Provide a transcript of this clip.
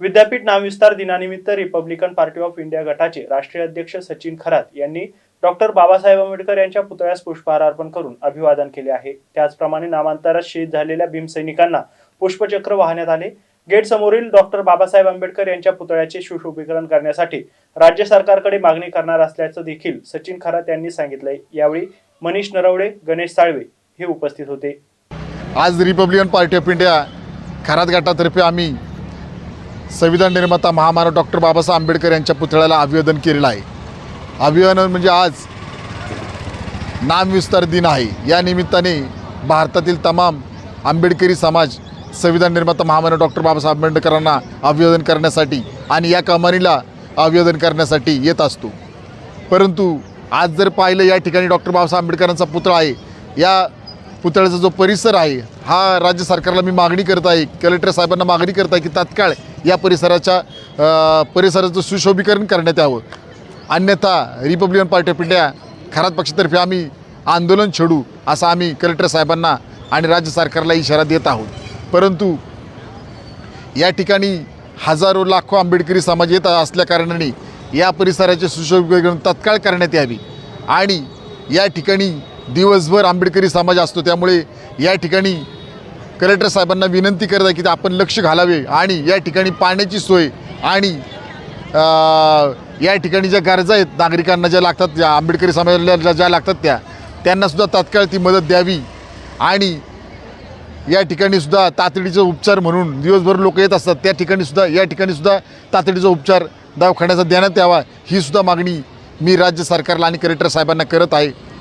विद्यापीठ नामविस्तार दिनानिमित्त रिपब्लिकन पार्टी ऑफ इंडिया गटाचे राष्ट्रीय अध्यक्ष सचिन खरात यांनी डॉक्टर बाबासाहेब आंबेडकर यांच्या पुतळ्यास पुष्पहार अर्पण करून अभिवादन केले आहे. त्याचप्रमाणे नामांतरात शहीद झालेल्या भीमसैनिकांना पुष्पचक्र वाहण्यात आले. गेट समोरील डॉक्टर बाबासाहेब आंबेडकर यांच्या पुतळ्याचे सुशोभीकरण करण्यासाठी राज्य सरकारकडे मागणी करणार असल्याचं देखील सचिन खरात यांनी सांगितलंय. यावेळी मनीष नरवडे गणेश साळवे हे उपस्थित होते. आज Republican Party of India Kharat गटातर्फे आम्ही संविधान निर्माता महामानव डॉक्टर बाबासाहेब आंबेडकर यांच्या पुतळ्याला अभिवादन केलेलं आहे अभिवादन म्हणजे आज नामविस्तार दिन आहे. या निमित्ताने भारतातील तमाम आंबेडकरी समाज संविधान निर्माता महामानव डॉक्टर बाबासाहेब आंबेडकरांना अभिवादन करण्यासाठी आणि या कमानीला अभिवादन करण्यासाठी येत असतो. परंतु आज जर पाहिलं या ठिकाणी डॉक्टर बाबासाहेब आंबेडकरांचा पुतळा आहे या पुतळ्याचा जो परिसर आहे हा राज्य सरकारला मी मागणी करत आहे कलेक्टर साहेबांना मागणी करत आहे की तात्काळ या परिसराच्या परिसराचं सुशोभीकरण करण्यात यावं. अन्यथा Republican Party of India Kharat पक्षातर्फे आम्ही आंदोलन छेडू असं आम्ही कलेक्टर साहेबांना आणि राज्य सरकारला इशारा देत आहोत. परंतु या ठिकाणी हजारो लाखो आंबेडकरी समाज येत असल्याकारणाने या परिसराचे सुशोभीकरण तत्काळ करण्यात यावी आणि या ठिकाणी दिवसभर आंबेडकरी समाज असतो. त्यामुळे या ठिकाणी कलेक्टर साहेबांना विनंती करत आहे की आपण लक्ष घालावे आणि या ठिकाणी पाण्याची सोय आणि या ठिकाणी ज्या गरजा आहेत नागरिकांना ज्या लागतात ज्या आंबेडकरी समाजाला ज्या लागतात त्या त्यांनासुद्धा तात्काळ ती मदत द्यावी आणि या ठिकाणीसुद्धा तातडीचा उपचार म्हणून दिवसभर लोक येत असतात. त्या ठिकाणीसुद्धा या ठिकाणीसुद्धा तातडीचा उपचार दवाखान्याचा देण्यात यावा ही सुद्धा मागणी मी राज्य सरकारला आणि कलेक्टर साहेबांना करत आहे.